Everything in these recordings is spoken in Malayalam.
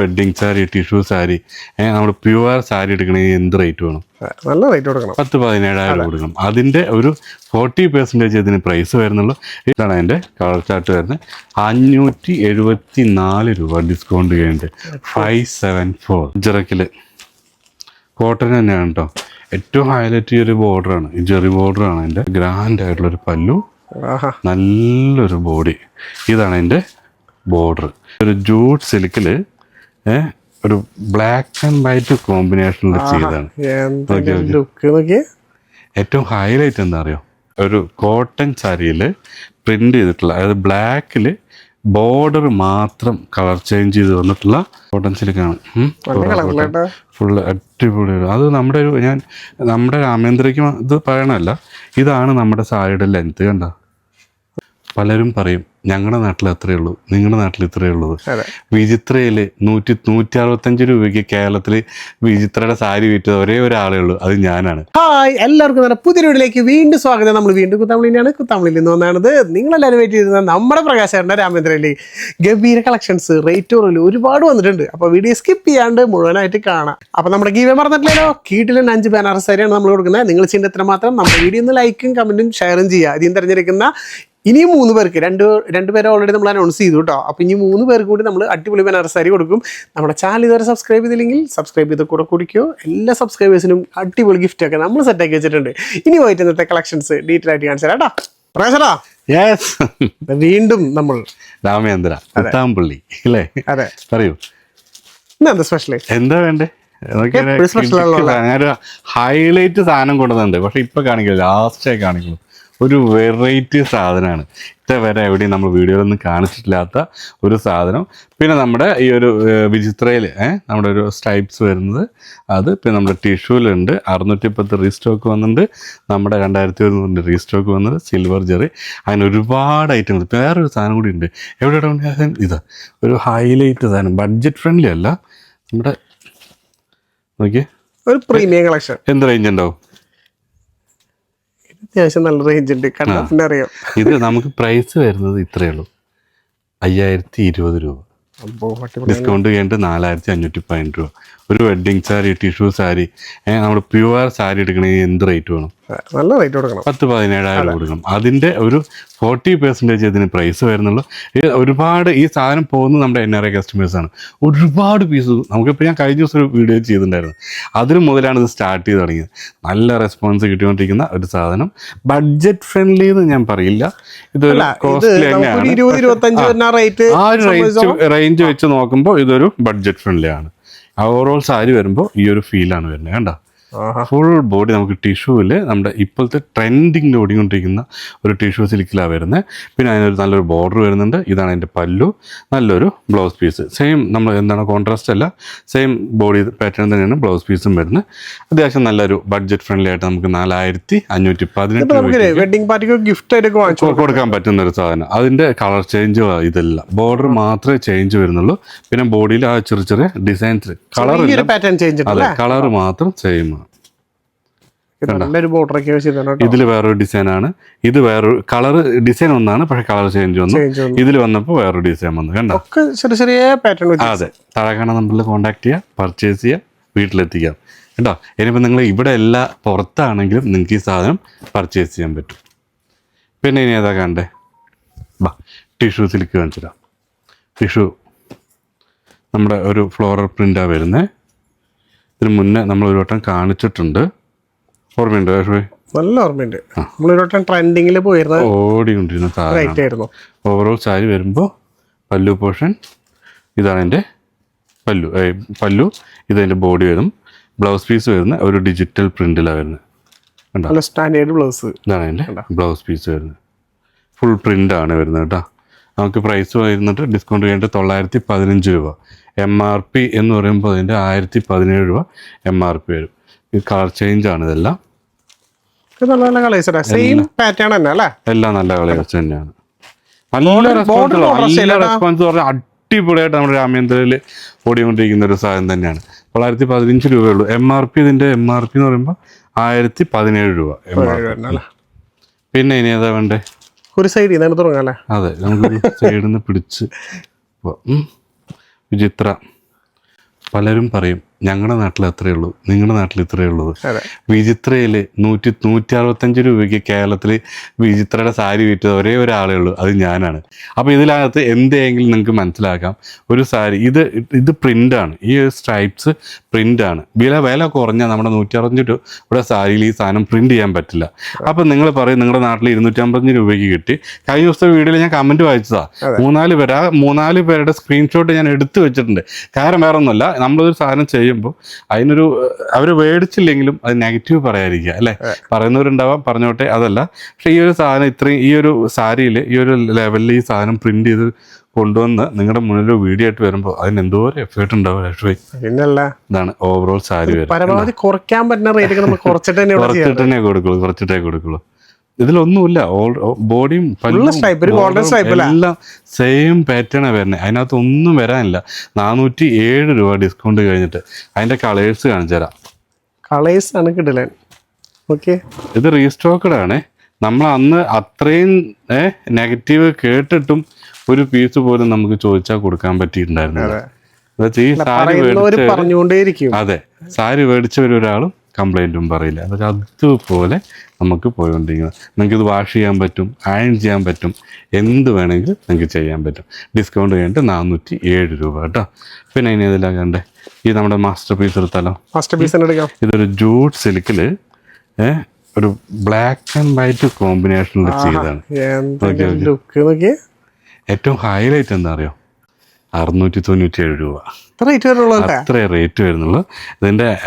വെഡ്ഡിങ് സാരി ടിഷ്യൂ സാരി നമ്മൾ പ്യുവർ സാരി എടുക്കണമെങ്കിൽ എന്ത് റേറ്റ് വേണം? നല്ല റേറ്റ് കൊടുക്കണം. പത്ത് പതിനേഴായിരം കൊടുക്കണം. അതിന്റെ ഒരു ഫോർട്ടി പെർസെന്റേജ് ഇതിന് പ്രൈസ് വരുന്നുള്ളൂ. ഇതാണ് അതിന്റെ കളർ ചാർട്ട് വരുന്നത്. അഞ്ഞൂറ്റി എഴുപത്തി നാല് രൂപ ഡിസ്കൗണ്ട് കഴിഞ്ഞിട്ട്. ഫൈവ് സെവൻ ഫോർ ജെറക്കിൽ കോട്ടൺ തന്നെയാണ് കേട്ടോ ഏറ്റവും ഹൈലൈറ്റ് ചെയ്യൊരു ഒരു ബോർഡറാണ് ഈ ജെറി ബോർഡറാണ് അതിന്റെ ഗ്രാൻഡ് ആയിട്ടുള്ളൊരു പല്ലു. നല്ലൊരു ബോഡി ഇതാണ് അതിന്റെ ബോർഡർ ഒരു ജൂട്ട് സിൽക്കിൽ ഒരു ബ്ലാക്ക് ആൻഡ് വൈറ്റ് കോമ്പിനേഷനിൽ ചെയ്തതാണ്. നോക്കിയേ ഏറ്റവും ഹൈലൈറ്റ് എന്താ അറിയോ? ഒരു കോട്ടൺ സാരിയിൽ പ്രിന്റ് ചെയ്തിട്ടുള്ള അതായത് ബ്ലാക്കിൽ ബോർഡർ മാത്രം കളർ ചേഞ്ച് ചെയ്ത് വന്നിട്ടുള്ള കോട്ടൺ സിൽക്കാണ് കളറിലേട്ടാ ഫുള്ള് അടിപൊളി അത് നമ്മുടെ ഒരു ഞാൻ നമ്മുടെ രാമേന്ദ്രയ്ക്ക് ഇത് പറയണമല്ല. ഇതാണ് നമ്മുടെ സാരിയുടെ ലെങ്ത് കണ്ട? പലരും പറയും ഞങ്ങളുടെ നാട്ടിൽ അത്രയേ ഉള്ളൂ. നിങ്ങളുടെ നാട്ടിൽ ഇത്രയേ ഉള്ളൂ വിചിത്രയിൽ നൂറ്റി നൂറ്റി അറുപത്തഞ്ച് രൂപയ്ക്ക് കേരളത്തിൽ വിചിത്രയുടെ സാരി വിറ്റത് ഒരേ ഒരാളേ ഉള്ളൂ. അത് ഞാനാണ്. ഹായ്. എല്ലാവർക്കും നല്ല പുതിയ വീഡിയോയിലേക്ക് വീണ്ടും സ്വാഗതം. നമ്മൾ വീണ്ടും കുത്താമ്പളിയാണ് കുത്താമ്പളിയിൽ നിന്ന് വന്നാണത്. നിങ്ങളെല്ലാവരും വെയിറ്റ് ചെയ്തിരുന്ന നമ്മുടെ പ്രകാശേട്ടന്റെ രാമേന്ദ്രയിലെ ഗംഭീര കളക്ഷൻസ് റേറ്റ് കുറവിൽ ഒരുപാട് വന്നിട്ടുണ്ട്. അപ്പോൾ വീഡിയോ സ്കിപ്പ് ചെയ്യാണ്ട് മുഴുവനായിട്ട് കാണാം. അപ്പോൾ നമ്മുടെ ഗീവേ മറന്നിട്ടില്ലല്ലോ? കീട്ടിലും അഞ്ച് ബാനർ സാരിയാണ് നമ്മൾ കൊടുക്കുന്നത്. നിങ്ങൾ ചെയ്യുന്ന എത്ര മാത്രം നമ്മുടെ വീഡിയോ ഒന്ന് ലൈക്കും കമന്റും ഷെയറും ചെയ്യുക. ഇതിന് തിരഞ്ഞെടുക്കുന്ന ഇനിയും മൂന്ന് പേർക്ക് രണ്ട് രണ്ട് പേരെ ഓൾറെഡി നമ്മൾ അനൗൺസ് ചെയ്തു കേട്ടോ അപ്പോൾ ഇനി മൂന്ന് പേർക്ക് കൂടി നമ്മൾ അടിപൊളി ബനാറസാരി കൊടുക്കും. നമ്മുടെ ചാനൽ ഇതുവരെ സബ്സ്ക്രൈബ് ചെയ്തില്ലെങ്കിൽ സബ്സ്ക്രൈബ് ചെയ്ത് കൂടെ കുടിക്കോ. എല്ലാ സബ്സ്ക്രൈബേഴ്സിനും അടിപൊളി ഗിഫ്റ്റ് ഒക്കെ നമ്മൾ സെറ്റ് ആക്കി വെച്ചിട്ടുണ്ട്. ഇനി പോയിട്ട് ഇന്നത്തെ കളക്ഷൻസ് ഡീറ്റെയിൽ ആയിട്ട് കാണിച്ചു തരാം കേട്ടോ പ്രേസടാ യെസ് വീണ്ടും നമ്മൾ. രാമേന്ദ്ര പുത്താമ്പള്ളി അല്ലേ അതെ. പറയൂ. എന്താ സ്പെഷ്യൽ എന്താ വേണ്ടേ? ഹൈലൈറ്റ് സാധനം കൊണ്ടുവന്നുണ്ട് പക്ഷെ ഇപ്പൊ കാണിക്കില്ല ലാസ്റ്റേ കാണിക്കുള്ളൂ. ഒരു വെറൈറ്റി സാധനമാണ്. വരെ എവിടെയും നമ്മൾ വീഡിയോയിലൊന്നും കാണിച്ചിട്ടില്ലാത്ത ഒരു സാധനം. പിന്നെ നമ്മുടെ ഈ ഒരു വിചിത്രയിൽ നമ്മുടെ ഒരു സ്ട്രൈപ്സ് വരുന്നത്. അത് പിന്നെ നമ്മുടെ ടിഷ്യൂലുണ്ട് അറുന്നൂറ്റി പത്ത് റീസ്റ്റോക്ക് വന്നിട്ടുണ്ട്. നമ്മുടെ രണ്ടായിരത്തി ഒരുന്നൂറിന്റെ റീസ്റ്റോക്ക് വന്നത് സിൽവർ ജെറി അങ്ങനെ ഒരുപാട് ഐറ്റങ്ങൾ വേറൊരു സാധനം കൂടി ഉണ്ട്. എവിടെ ഇതാ. ഒരു ഹൈലൈറ്റ് സാധനം. ബഡ്ജറ്റ് ഫ്രണ്ട്ലി അല്ല. നമ്മുടെ നോക്കിയേ. ഒരു പ്രീമിയം കളക്ഷൻ എന്ത് റേഞ്ച് ഉണ്ടാവും? അത്യാവശ്യം നല്ല റേഞ്ച് ഉണ്ട്. കണ്ടാ പിന്നെ അറിയാം. ഇത് നമുക്ക് പ്രൈസ് വരുന്നത് ഇത്രയേ ഉള്ളൂ. അയ്യായിരത്തി ഇരുപത് രൂപ. ഡിസ്കൗണ്ട് കഴിഞ്ഞിട്ട് നാലായിരത്തി അഞ്ഞൂറ്റി പതിനെട്ട് രൂപ. ഒരു വെഡ്ഡിങ് സാരി ടിഷ്യൂ സാരി നമ്മൾ പ്യുവർ സാരി എടുക്കണമെങ്കിൽ എന്ത് റേറ്റ് വേണം? നല്ല റേറ്റ് കൊടുക്കണം. പത്ത് പതിനേഴായിരം കൊടുക്കണം. അതിന്റെ ഒരു ഫോർട്ടി പെർസെന്റേജ് ഇതിന് പ്രൈസ് വരുന്നുള്ളൂ. ഒരുപാട് ഈ സാധനം പോകുന്നത് നമ്മുടെ എൻ ആർ ഐ കസ്റ്റമേഴ്സാണ് ഒരുപാട് പീസ് നമുക്കിപ്പോൾ ഞാൻ കഴിഞ്ഞ ദിവസം ഒരു വീഡിയോ ചെയ്തിട്ടുണ്ടായിരുന്നു. അതിന് മുതലാണ് ഇത് സ്റ്റാർട്ട് ചെയ്ത് തുടങ്ങിയത്. നല്ല റെസ്പോൺസ് കിട്ടിക്കൊണ്ടിരിക്കുന്ന ഒരു സാധനം. ബഡ്ജറ്റ് ഫ്രണ്ട്ലി എന്ന് ഞാൻ പറയില്ല. ഇതൊരു കോസ്റ്റ്ലി തന്നെയാണ്. റേറ്റ് ആ ഒരു റേഞ്ച് റേഞ്ച് വെച്ച് നോക്കുമ്പോൾ ഇതൊരു ബഡ്ജറ്റ് ഫ്രണ്ട്ലി ആണ്. ഓവറോൾ സാരി വരുമ്പോൾ ഈ ഒരു ഫീലാണ് വരുന്നത് കണ്ടോ? ഫുൾ ബോഡി നമുക്ക് ടിഷ്യൂവിൽ നമ്മുടെ ഇപ്പോഴത്തെ ട്രെൻഡിങ്ങിൽ ഓടിക്കൊണ്ടിരിക്കുന്ന ഒരു ടിഷ്യൂ സിൽക്കിലാണ് വരുന്നത് പിന്നെ അതിനൊരു നല്ലൊരു ബോർഡർ വരുന്നുണ്ട്. ഇതാണ് അതിന്റെ പല്ലു. നല്ലൊരു ബ്ലൗസ് പീസ് സെയിം നമ്മൾ എന്താണ് കോൺട്രാസ്റ്റ് അല്ല സെയിം ബോഡി പാറ്റേൺ തന്നെയാണ് ബ്ലൗസ് പീസും വരുന്നത് അത്യാവശ്യം നല്ലൊരു ബഡ്ജറ്റ് ഫ്രണ്ട്ലി ആയിട്ട് നമുക്ക് നാലായിരത്തി അഞ്ഞൂറ്റി പതിനെട്ട് വെഡിങ് പാർട്ടിക്ക് ഗിഫ്റ്റ് ആയിട്ട് കൊടുക്കാൻ പറ്റുന്ന ഒരു സാധനം. അതിന്റെ കളർ ചേഞ്ച് ഇതല്ല. ബോർഡർ മാത്രമേ ചേഞ്ച് വരുന്നുള്ളൂ. പിന്നെ ബോഡിയിൽ ആ ചെറിയ ചെറിയ ഡിസൈൻസ് കളർ പാറ്റേൺ ചേഞ്ച് അതെ കളർ മാത്രം സെയിം നല്ലൊരു ഇതിൽ വേറൊരു ഡിസൈൻ ആണ്. ഇത് വേറൊരു കളർ ഡിസൈൻ ഒന്നാണ് പക്ഷെ കളർ ചേഞ്ച് വന്നു. ഇതിൽ വന്നപ്പോൾ വേറൊരു ഡിസൈൻ വന്നു. കണ്ടോ? ഒക്കെ ചെറിയ ചെറിയ പാറ്റേൺ അതെ. താഴെ കാണാൻ നമ്പറിൽ കോൺടാക്ട് ചെയ്യുക പർച്ചേസ് ചെയ്യുക വീട്ടിലെത്തിക്കാം. കേട്ടോ ഇനിയിപ്പോൾ നിങ്ങൾ ഇവിടെ എല്ലാ പുറത്താണെങ്കിലും നിങ്ങൾക്ക് ഈ സാധനം പർച്ചേസ് ചെയ്യാൻ പറ്റും. പിന്നെ ഇനി ഏതാ കണ്ടേ? ബാ ടിഷ്യൂ സിൽക്ക് കാണിച്ചിടാം ടിഷ്യൂ നമ്മുടെ ഒരു ഫ്ലോറൽ പ്രിന്റാണ് വരുന്നത് ഇതിന് മുന്നേ നമ്മൾ ഒരു വട്ടം കാണിച്ചിട്ടുണ്ട്. ഓർമ്മയുണ്ടോ നല്ല ഓർമ്മയുണ്ട്. നമ്മളൊരു വട്ടം ട്രെൻഡിങ്ങിൽ പോയിരുന്ന ഓടിക്കൊണ്ടിരുന്ന റൈറ്റ് ആയിരുന്നു. ഓവറോൾ സാരി വരുമ്പോൾ പല്ലു പോർഷൻ ഇതാണ് എന്റെ പല്ലു. പല്ലു ഇതെന്റെ ബോഡി വരും ബ്ലൗസ് പീസ് വരുന്ന ഒരു ഡിജിറ്റൽ പ്രിന്റിലാണ് വരുന്നത്. നല്ല സ്റ്റാൻഡേർഡ് ബ്ലൗസ് ഇതാണ് എന്റെ ബ്ലൗസ് പീസ് വരുന്നത്. ഫുൾ പ്രിന്റ് ആണ് വരുന്നത് കേട്ടോ. നമുക്ക് പ്രൈസ് വരുന്നിട്ട് ഡിസ്കൗണ്ട് കഴിഞ്ഞിട്ട് തൊള്ളായിരത്തി പതിനഞ്ച് രൂപ. എം ആർ പി എന്ന് പറയുമ്പോൾ അതിന്റെ ആയിരത്തി പതിനേഴ് രൂപ എം ആർ പി വരും. കളർ ചേഞ്ച് ആണ് ഇതെല്ലാം. നല്ല നല്ല കളേഴ്സ് സെയിം പാറ്റേൺ തന്നെ അല്ലേ? എല്ലാം നല്ല കളേഴ്സ് തന്നെയാണ്. നല്ല റെസ്പോൺസ് നല്ല റെസ്പോൺസ് പറഞ്ഞാൽ അടിപൊളിയായിട്ട് നമ്മുടെ രാമേന്ദ്രയിൽ ഓടിക്കൊണ്ടിരിക്കുന്ന ഒരു സാധനം തന്നെയാണ്. തൊള്ളായിരത്തി പതിനഞ്ച് രൂപയുള്ളൂ. എം ആർ പി ഇതിന്റെ എം ആർ പി എന്ന് പറയുമ്പോൾ ആയിരത്തി പതിനേഴ് രൂപ പിന്നെ ഇനി ഏതാ വേണ്ടേ? ഒരു സൈഡിൽ നിന്നാണ് തുടങ്ങാം അതെ നമുക്ക് സൈഡിൽ നിന്ന് പിടിച്ച്. വിചിത്ര. പലരും പറയും ഞങ്ങളുടെ നാട്ടിൽ അത്രയേ ഉള്ളൂ. നിങ്ങളുടെ നാട്ടിൽ ഇത്രയേ ഉള്ളൂ. വിചിത്രയിൽ നൂറ്റി നൂറ്റി അറുപത്തഞ്ച് രൂപയ്ക്ക് കേരളത്തിൽ വിചിത്രയുടെ സാരി വിറ്റത് ഒരേ ഒരാളേ ഉള്ളൂ. അത് ഞാനാണ്. അപ്പോൾ ഇതിനകത്ത് എന്തെങ്കിലും നിങ്ങൾക്ക് മനസ്സിലാക്കാം. ഒരു സാരി ഇത് ഇത് പ്രിന്റാണ് ഈ ഒരു സ്ട്രൈപ്സ് ആണ് വില വില കുറഞ്ഞ നമ്മുടെ നൂറ്റി അറുപത്തഞ്ച് രൂപയുടെ സാരിയിൽ ഈ സാധനം പ്രിന്റ് ചെയ്യാൻ പറ്റില്ല. അപ്പം നിങ്ങൾ പറയും നിങ്ങളുടെ നാട്ടിൽ ഇരുന്നൂറ്റമ്പത്തഞ്ച് രൂപയ്ക്ക് കിട്ടി. കഴിഞ്ഞ ദിവസത്തെ വീഡിയോയിൽ ഞാൻ കമന്റ് വായിച്ചതാണ് മൂന്നാൽ പേര് ആ മൂന്നാൽ പേരുടെ സ്ക്രീൻഷോട്ട് ഞാൻ എടുത്തു വെച്ചിട്ടുണ്ട്. കാരണം വേറെ ഒന്നുമല്ല നമ്മളൊരു സാധനം ചെയ്യുമ്പോൾ അതിനൊരു അവർ മേടിച്ചില്ലെങ്കിലും അത് നെഗറ്റീവ് പറയാതിരിക്കുക അല്ലേ? പറയുന്നവരുണ്ടാവാം പറഞ്ഞോട്ടെ അതല്ല. പക്ഷേ ഈ ഒരു സാധനം ഇത്രയും ഈ ഒരു സാരിയിൽ ഈ ഒരു ലെവലിൽ ഈ സാധനം പ്രിന്റ് ചെയ്ത് കൊണ്ടുവന്ന് നിങ്ങളുടെ മുന്നിൽ ഒരു വീഡിയോ ആയിട്ട് വരുമ്പോൾ അതിന് എന്തോരം എഫേർട്ട് ഉണ്ടാവും ലക്ഷ്മി? പിന്നല്ല. ഇതാണ് ഓവറോൾ സാരി പരമാവധി കുറയ്ക്കാൻ പറ്റുന്ന റേറ്റ് കുറച്ചിട്ട് തന്നെ കൊടുക്കുള്ളൂ കുറച്ചിട്ടേ കൊടുക്കുള്ളൂ. ഇതിലൊന്നുമില്ല. ബോഡിയും stripe എല്ലാം സെയിം പാറ്റേണാണ് വരുന്നത് അതിനകത്ത് ഒന്നും വരാനില്ല. നാനൂറ്റി ഏഴ് രൂപ ഡിസ്കൗണ്ട് കഴിഞ്ഞിട്ട്. അതിന്റെ കളേഴ്സ് കാണിച്ചു തരാം. കളേഴ്സ് ആണ് കിട്ടില്ല ഓക്കെ ഇത് റീസ്റ്റോക്കഡ് ആണ്. നമ്മൾ അന്ന് അത്രയും നെഗറ്റീവ് കേട്ടിട്ടും ഒരു പീസ് പോലും നമുക്ക് ചോദിച്ചാൽ കൊടുക്കാൻ പറ്റിയിട്ടുണ്ടായിരുന്നില്ല. എന്നുവെച്ചാൽ ഈ സാരി മേടിച്ച അതെ. സാരി മേടിച്ചവർ ഒരാളും കംപ്ലൈന്റും പറയില്ല. അതൊക്കെ അതുപോലെ നമുക്ക് പോയിക്കൊണ്ടിരിക്കുന്നത് നിങ്ങൾക്ക് ഇത് വാഷ് ചെയ്യാൻ പറ്റും അയൺ ചെയ്യാൻ പറ്റും എന്ത് വേണമെങ്കിൽ നിങ്ങൾക്ക് ചെയ്യാൻ പറ്റും. ഡിസ്കൗണ്ട് കഴിഞ്ഞിട്ട് നാനൂറ്റി ഏഴ് രൂപ കേട്ടോ. പിന്നെ ഇനി ഇതിലാണ് കണ്ടേ? ഈ നമ്മുടെ മാസ്റ്റർ പീസ് എടുത്താലോ? മാസ്റ്റർ പീസ് എടുക്കാം. ഇതൊരു ജൂട്ട് സിൽക്കിൽ ഒരു ബ്ലാക്ക് ആൻഡ് വൈറ്റ് കോമ്പിനേഷനിൽ ചെയ്തതാണ്. ഏറ്റവും ഹൈലൈറ്റ് എന്താ അറിയോ? അറുന്നൂറ്റി തൊണ്ണൂറ്റി ഏഴ് രൂപ റേറ്റ് വരുള്ളൂ അത്രേ റേറ്റ് വരുന്നുള്ളൂ. ഇതിന്റെ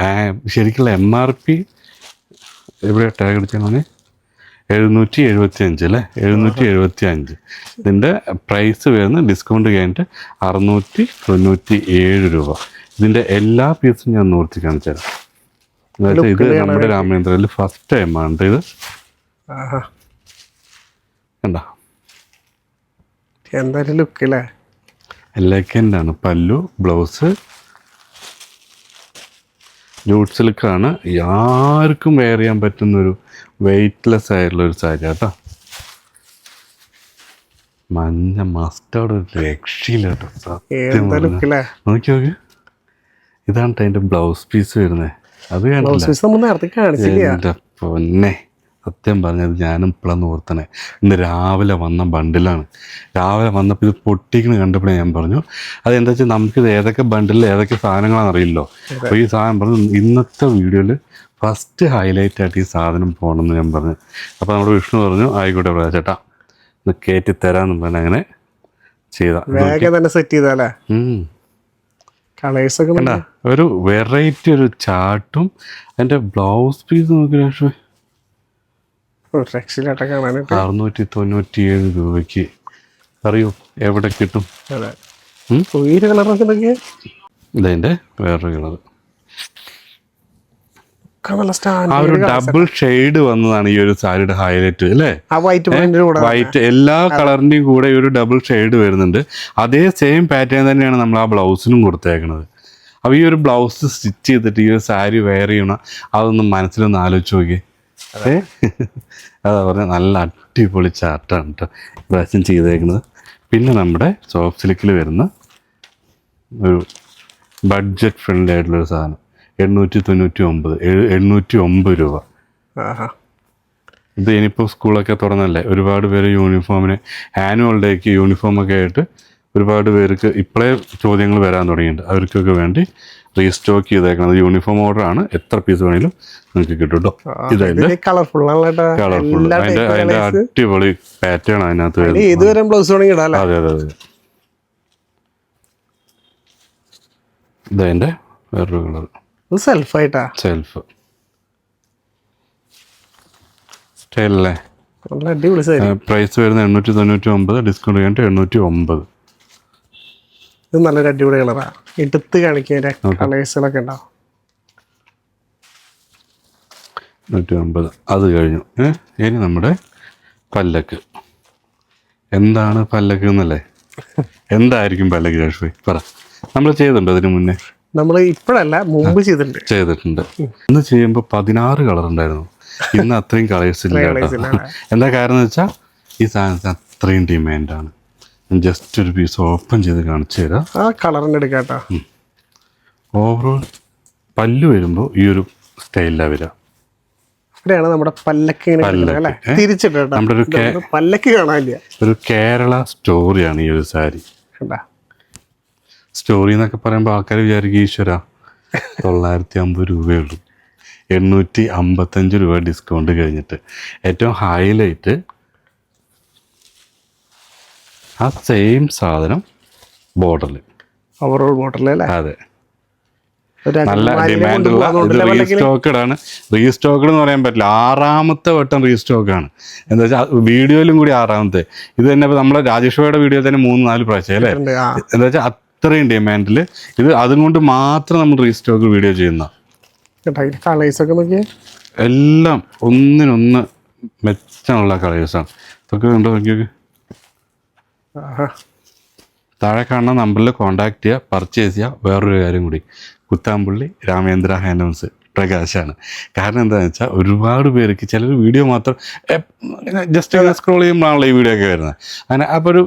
ശരിക്കുള്ള എം ആർ പി എവിടെ ടാഗ് അടിച്ചാൽ എഴുന്നൂറ്റി എഴുപത്തി അഞ്ച് അല്ലേ? എഴുന്നൂറ്റി എഴുപത്തി അഞ്ച് ഇതിന്റെ പ്രൈസ് വരുന്ന ഡിസ്കൗണ്ട് കഴിഞ്ഞിട്ട് അറുന്നൂറ്റി തൊണ്ണൂറ്റി ഏഴ് രൂപ. ഇതിന്റെ എല്ലാ പീസും ഞാൻ നൂർത്തി കാണിച്ചു തരാം. എന്നുവെച്ചാൽ ഇത് നമ്മുടെ രാമേന്ദ്രയിൽ ഫസ്റ്റ് ടൈമാണ് ഇത്. ആഹാ. കണ്ട? എന്തായാലും ലുക്ക് ആണ്. പല്ലു ബ്ലൗസ് ജൂട്ട് സിൽക്കാണ് ആർക്കും വെയർ ചെയ്യാൻ പറ്റുന്നൊരു വെയ്റ്റ്ലെസ് ആയിട്ടുള്ള ഒരു സാരി കേട്ടോ മഞ്ഞ മസ്റ്റാർഡ് ഒരു രക്ഷയില്ല കേട്ടോ. സത്യം നോക്കി ഇതാണ് അതിന്റെ ബ്ലൗസ് പീസ് വരുന്നത് അത് കാണിച്ചു കണ്ടില്ല പൊന്നെ. സത്യം പറഞ്ഞത് ഞാനും ഇപ്പോഴാണ് ഓർത്തണേ ഇന്ന് രാവിലെ വന്ന ബണ്ടിലാണ്. രാവിലെ വന്നപ്പോൾ ഇത് പൊട്ടിക്കണ് കണ്ടപ്പോഴേ ഞാൻ പറഞ്ഞു അത് എന്താ വെച്ചാൽ നമുക്കിത് ഏതൊക്കെ ബണ്ടിൽ ഏതൊക്കെ സാധനങ്ങളാണെന്ന് അറിയില്ലോ? അപ്പോൾ ഈ സാധനം പറഞ്ഞു ഇന്നത്തെ വീഡിയോയിൽ ഫസ്റ്റ് ഹൈലൈറ്റ് ആയിട്ട് ഈ സാധനം പോകണമെന്ന് ഞാൻ പറഞ്ഞു. അപ്പോൾ നമ്മുടെ വിഷ്ണു പറഞ്ഞു ആയിക്കോട്ടെ ചേട്ടാ ഇന്ന് കയറ്റി തരാമെന്ന് പറഞ്ഞ് അങ്ങനെ ചെയ്താൽ സെറ്റ് ചെയ്താലേ? ഒരു വെറൈറ്റി ഒരു ചാട്ടും അതിന്റെ ബ്ലൗസ് പീസ് നോക്കി ലക്ഷ്മി രക്ഷയിലാട്ട കാണാനായിട്ട് അറുന്നൂറ്റി തൊണ്ണൂറ്റി ഏഴ് രൂപയ്ക്ക്. അറിയോ? എവിടെ കിട്ടും? അതെ? ഉയര് കളറൊക്കെ ഇതതിന്റെ വേറൊരു കളർ ആ ഒരു ഡബിൾ ഷെയ്ഡ് വന്നതാണ് ഈ ഒരു സാരിയുടെ ഹൈലൈറ്റ് അല്ലേ? വൈറ്റ് എല്ലാ കളറിന്റെയും കൂടെ ഈ ഒരു ഡബിൾ ഷെയ്ഡ് വരുന്നുണ്ട്. അതേ സെയിം പാറ്റേൺ തന്നെയാണ് നമ്മൾ ആ ബ്ലൗസിനും കൊടുത്തേക്കുന്നത് അപ്പോൾ ഈ ഒരു ബ്ലൗസ് സ്റ്റിച്ച് ചെയ്തിട്ട് ഈ ഒരു സാരി വെയർ ചെയ്യണം അതൊന്നും മനസ്സിലൊന്ന് ആലോചിച്ച് നോക്കി ഏ അതാ. പറഞ്ഞ നല്ല അടിപൊളി ചാർട്ടാണ് കേട്ടോ പ്രാവശ്യം ചെയ്തേക്കുന്നത്. പിന്നെ നമ്മുടെ സോഫ്റ്റ് സിലിക്കിൽ വരുന്ന ഒരു ബഡ്ജറ്റ് ഫ്രണ്ട്ലി ആയിട്ടുള്ളൊരു സാധനം. എണ്ണൂറ്റി തൊണ്ണൂറ്റി ഒമ്പത് എണ്ണൂറ്റി ഒമ്പത് രൂപ ഇത് ഇനിയിപ്പോൾ സ്കൂളൊക്കെ തുറന്നല്ലേ? ഒരുപാട് പേര് യൂണിഫോമിന് ആനുവൽ ഡേക്ക് യൂണിഫോമൊക്കെ ആയിട്ട് ഒരുപാട് പേർക്ക് ഇപ്പോഴേ ചോദ്യങ്ങൾ വരാൻ തുടങ്ങിയിട്ടുണ്ട്. അവർക്കൊക്കെ വേണ്ടി റീസ്റ്റോക്ക് ചെയ്തേക്കുന്നത് യൂണിഫോം ഓർഡർ ആണ് എത്ര പീസ് വേണേലും നിങ്ങൾക്ക് കിട്ടും. കേട്ടോ ഇതതിന്റെ കളർഫുൾ. അടിപൊളി പാറ്റേൺ അതിനകത്ത് അതിന് വരുന്നത്. ബ്ലൗസ് അതെ അതെ അതെ. ഇതതിന്റെ വേറൊരു കളർ ഇത് സെൽഫായിട്ടാ സെൽഫ് സ്റ്റൈലല്ലേ പ്രൈസ് വരുന്നത് എണ്ണൂറ്റി തൊണ്ണൂറ്റി ഒമ്പത് ഡിസ്കൗണ്ട് കഴിഞ്ഞിട്ട് എണ്ണൂറ്റി ഒമ്പത്. ഇത് നല്ലൊരു അടിപൊളി കളറാണ് എടുത്ത് കാണിക്കാൻ കളേഴ്സുകളൊക്കെ ഉണ്ടാവും നൂറ്റി അമ്പത് അത് കഴിഞ്ഞു. ഏ? ഇനി നമ്മുടെ പല്ലക്ക്. എന്താണ് പല്ലക്ക് എന്നല്ലേ? എന്തായിരിക്കും പല്ലക്ക് രാഷ്ട്രീയ പറ. നമ്മൾ ചെയ്തിട്ടുണ്ട് അതിന് മുന്നേ. നമ്മൾ ഇപ്പോഴല്ല മുമ്പ് ചെയ്തിട്ടുണ്ട്. ചെയ്തിട്ടുണ്ട്. ഇന്ന് ചെയ്യുമ്പോൾ പതിനാറ് കളർ ഉണ്ടായിരുന്നു. ഇന്ന് അത്രയും കളേഴ്സ് ഇല്ല കേട്ടോ. എന്താ കാരണം എന്ന് വെച്ചാൽ ഈ സാധനത്തിന് അത്രയും ഡിമാൻഡാണ് ജസ്റ്റ് ഒരു പീസ് ഓപ്പൺ ചെയ്ത് കാണിച്ചു തരാം. ആ കളറിന്റെ എടുക്കാട്ടോ. ഓവറോൾ പല്ല് വരുമ്പോൾ ഈ ഒരു സ്റ്റൈലിലാണ് വരിക ഇവിടെയാണ് നമ്മുടെ പല്ലക്ക് ഇങ്ങനെ പല്ലക്ക്, കിടക്കുന്നത് അല്ലേ? ഏ? നമ്മുടെ ഒരു പല്ലക്ക് കാണാനില്ല. ഒരു കേരള സ്റ്റോറിയാണ് ഈ ഒരു സാരി. സ്റ്റോറി എന്നൊക്കെ പറയുമ്പോൾ ആൾക്കാർ വിചാരിക്കും ഈശ്വര തൊള്ളായിരത്തി അമ്പത് രൂപയേ ഉള്ളൂ. എണ്ണൂറ്റി അമ്പത്തഞ്ച് രൂപ ഡിസ്കൗണ്ട് കഴിഞ്ഞിട്ട്. ഏറ്റവും ഹൈലൈറ്റ് ആ സെയിം സാധനം ബോർഡറിൽ ഓവറോൾ ബോട്ടിൽ അല്ലേ? അതെ. നല്ല ഡിമാൻഡുള്ള റീസ്റ്റോക്കഡ് എന്ന് പറയാൻ പറ്റില്ല. ആറാമത്തെ വട്ടം റീസ്റ്റോക്ക് ആണ്. എന്താ വെച്ചാൽ വീഡിയോയിലും കൂടി ആറാമത്തെ. ഇത് തന്നെ നമ്മുടെ നമ്മളെ വീഡിയോ തന്നെ മൂന്ന് നാല് പ്രാവശ്യം അല്ലേ. എന്താ വെച്ചാൽ അത്രയും ഡിമാൻഡിൽ ഇത് അതും കൊണ്ട് മാത്രം നമ്മൾ റീസ്റ്റോക്ക് വീഡിയോ ചെയ്യുന്ന. എല്ലാം ഒന്നിനൊന്ന് മെച്ചമുള്ള കളേഴ്സാണ് ഇതൊക്കെ കണ്ടോ നോക്കിയൊക്കെ. താഴെ കാണുന്ന നമ്പറിൽ കോൺടാക്റ്റ് ചെയ്യുക പർച്ചേസ് ചെയ്യുക വേറൊരു കാര്യം കൂടി. കുത്താമ്പുള്ളി രാമേന്ദ്ര ഹാൻഡ്ലൂംസ് പ്രകാശാണ്. കാരണം എന്താണെന്ന് വെച്ചാൽ ഒരുപാട് പേർക്ക് ചിലർ വീഡിയോ മാത്രം ജസ്റ്റ് സ്ക്രോൾ ചെയ്യുമ്പോഴാണല്ലോ ഈ വീഡിയോ ഒക്കെ വരുന്നത്. അങ്ങനെ അപ്പോൾ ഒരു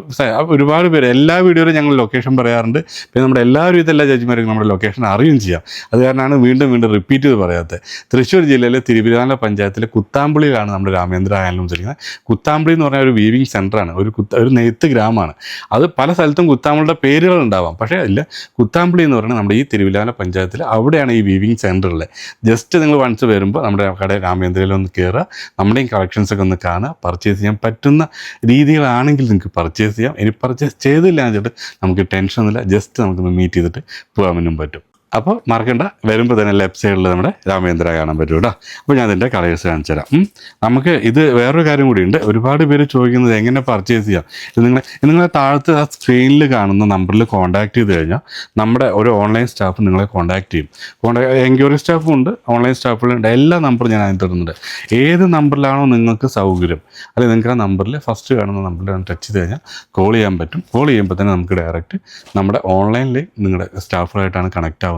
ഒരുപാട് പേര് എല്ലാ വീഡിയോയിലും ഞങ്ങൾ ലൊക്കേഷൻ പറയാറുണ്ട്. പിന്നെ നമ്മുടെ എല്ലാവരും ഇതെല്ലാ ജഡ്ജിമാർക്കും നമ്മുടെ ലൊക്കേഷൻ അറിയുകയും ചെയ്യാം. അത് കാരണമാണ് വീണ്ടും വീണ്ടും റിപ്പീറ്റ് ചെയ്ത് പറയാത്തത്. തൃശ്ശൂർ ജില്ലയിലെ തിരുവിതാംകൂർ പഞ്ചായത്തിലെ കുത്താമ്പിളിയിലാണ് നമ്മുടെ രാമേന്ദ്ര ഹാൻഡ്ലൂംസ് ഇരിക്കുന്നത് കുത്താമ്പിളി എന്ന് പറഞ്ഞാൽ ഒരു വീവിങ് സെന്ററാണ് ഒരു കുത്ത ഒരു നെയ്ത്ത് ഗ്രാമമാണ്. അത് പല സ്ഥലത്തും കുത്താമ്പിളിയുടെ പേരുകൾ ഉണ്ടാവാം. പക്ഷേ ഇല്ല. കുത്താമ്പിളി എന്ന് പറയുന്നത് നമ്മുടെ ഈ തിരുവിതാംകൂർ പഞ്ചായത്തിൽ അവിടെയാണ് ഈ വീവിങ് സെന്റർ ഉള്ളത്. ജസ്റ്റ് നിങ്ങൾ വൺസ് വരുമ്പോൾ നമ്മുടെ കട രാമേന്ദ്രയിൽ ഒന്ന് കയറുക നമ്മുടെയും കളക്ഷൻസ് ഒക്കെ ഒന്ന് കാണുക പർച്ചേസ് ചെയ്യാൻ പറ്റുന്ന രീതികളാണെങ്കിൽ നിങ്ങൾക്ക് പർച്ചേസ് ചെയ്യാം. ഇനി പർച്ചേസ് ചെയ്തില്ല എന്ന് വെച്ചിട്ട് നമുക്ക് ടെൻഷനൊന്നുമില്ല ജസ്റ്റ് നമുക്കൊന്ന് മീറ്റ് ചെയ്തിട്ട് പോകാൻ പറ്റും. അപ്പോൾ മറക്കണ്ട വരുമ്പോൾ തന്നെ ലെഫ്റ്റ് സൈഡിൽ നമ്മുടെ രാമേന്ദ്ര കാണാൻ പറ്റും കേട്ടോ അപ്പോൾ ഞാൻ ഇതിന്റെ കളേഴ്സ് കാണിച്ചു തരാം. നമുക്ക് ഇത് വേറൊരു കാര്യം കൂടിയുണ്ട് ഒരുപാട് പേര് ചോദിക്കുന്നത് എങ്ങനെ പർച്ചേസ് ചെയ്യാം? ഇത് നിങ്ങളെ നിങ്ങളെ താഴത്ത് ആ സ്ക്രീനിൽ കാണുന്ന നമ്പറിൽ കോൺടാക്ട് ചെയ്ത് കഴിഞ്ഞാൽ നമ്മുടെ ഒരു ഓൺലൈൻ സ്റ്റാഫ് നിങ്ങളെ കോൺടാക്ട് ചെയ്യും. കോൺടാക്ട് എൻക്വയറി സ്റ്റാഫും ഉണ്ട് ഓൺലൈൻ സ്റ്റാഫുകളുണ്ട് എല്ലാ നമ്പറും ഞാൻ അതിന് തരുന്നുണ്ട് ഏത് നമ്പറിലാണോ നിങ്ങൾക്ക് സൗകര്യം. അല്ലെങ്കിൽ നിങ്ങൾക്ക് ആ നമ്പറിൽ ഫസ്റ്റ് കാണുന്ന നമ്പറിൽ ടച്ച് ചെയ്ത് കഴിഞ്ഞാൽ കോൾ ചെയ്യാൻ പറ്റും. കോൾ ചെയ്യുമ്പോൾ തന്നെ നമുക്ക് ഡയറക്റ്റ് നമ്മുടെ ഓൺലൈനിൽ നിങ്ങളുടെ സ്റ്റാഫുകളായിട്ടാണ് കണക്ട് ആവുന്നത്.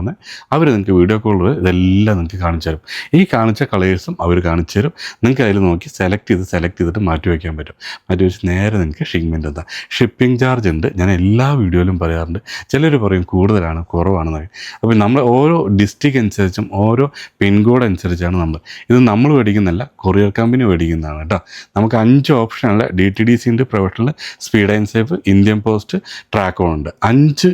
അവർ നിങ്ങൾക്ക് വീഡിയോ കോളിൽ ഇതെല്ലാം നിങ്ങൾക്ക് കാണിച്ചു തരും. ഈ കാണിച്ച കളേഴ്സും അവർ കാണിച്ചു തരും. നിങ്ങൾക്ക് അതിൽ നോക്കി സെലക്ട് ചെയ്ത് സെലക്ട് ചെയ്തിട്ട് മാറ്റി വയ്ക്കാൻ പറ്റും. മാറ്റി വെച്ച് നേരെ നിങ്ങൾക്ക് ഷിപ്മെന്റ് എന്താ ഷിപ്പിംഗ് ചാർജ് ഉണ്ട്. ഞാൻ എല്ലാ വീഡിയോയിലും പറയാറുണ്ട്. ചിലർ പറയും കൂടുതലാണ് കുറവാണെന്നൊക്കെ. അപ്പോൾ നമ്മൾ ഓരോ ഡിസ്ട്രിക്ട് അനുസരിച്ചും ഓരോ പിൻകോഡ് അനുസരിച്ചാണ് നമ്മൾ ഇത് നമ്മൾ മേടിക്കുന്നല്ല കൊറിയർ കമ്പനി മേടിക്കുന്നതാണ് കേട്ടോ. നമുക്ക് അഞ്ച് ഓപ്ഷനുള്ള ഡി ടി ഡി സി ഉണ്ട് professional speed and safe Indian post Trackon ഉണ്ട്. അഞ്ച്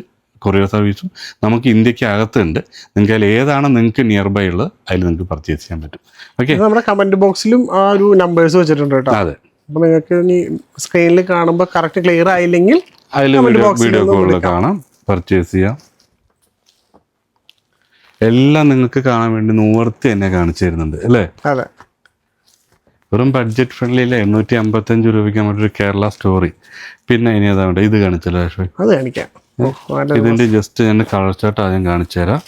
കൊറിയർ സർവീസും നമുക്ക് ഇന്ത്യയ്ക്ക് അകത്തുണ്ട്. നിങ്ങൾക്ക് അതിൽ ഏതാണ് നിങ്ങൾക്ക് നിയർ ബൈ ഉള്ളത് അതിൽ നിങ്ങൾക്ക് പർച്ചേസ് ചെയ്യാൻ പറ്റും. ഓക്കെ നമ്മുടെ കമന്റ് ബോക്സിലും ആ ഒരു നമ്പേഴ്സ് വെച്ചിട്ടുണ്ട് കേട്ടോ. അതെ. അപ്പൊ നിങ്ങൾക്ക് ഇനി സ്ക്രീനിൽ കാണുമ്പോൾ കറക്റ്റ് ക്ലിയർ ആയില്ലെങ്കിൽ അതിൽ വീഡിയോ കോളിൽ കാണാം. പർച്ചേസ് ചെയ്യാം. എല്ലാം നിങ്ങൾക്ക് കാണാൻ വേണ്ടി നൂർത്തി തന്നെ കാണിച്ചു തരുന്നുണ്ട് അല്ലേ? അതെ. വെറും ബഡ്ജറ്റ് ഫ്രണ്ട്ലി അല്ലേ എണ്ണൂറ്റി അമ്പത്തഞ്ച് രൂപയ്ക്ക് ഒരു കേരള സ്റ്റോറി പിന്നെ ഇനി അതാവട്ടെ ഇത് കാണിച്ചല്ലോ അത് കാണിക്കാം. ഇതിന്റെ ജസ്റ്റ് ഞാൻ കളർ ചാർട്ട് ആദ്യം കാണിച്ചു തരാം.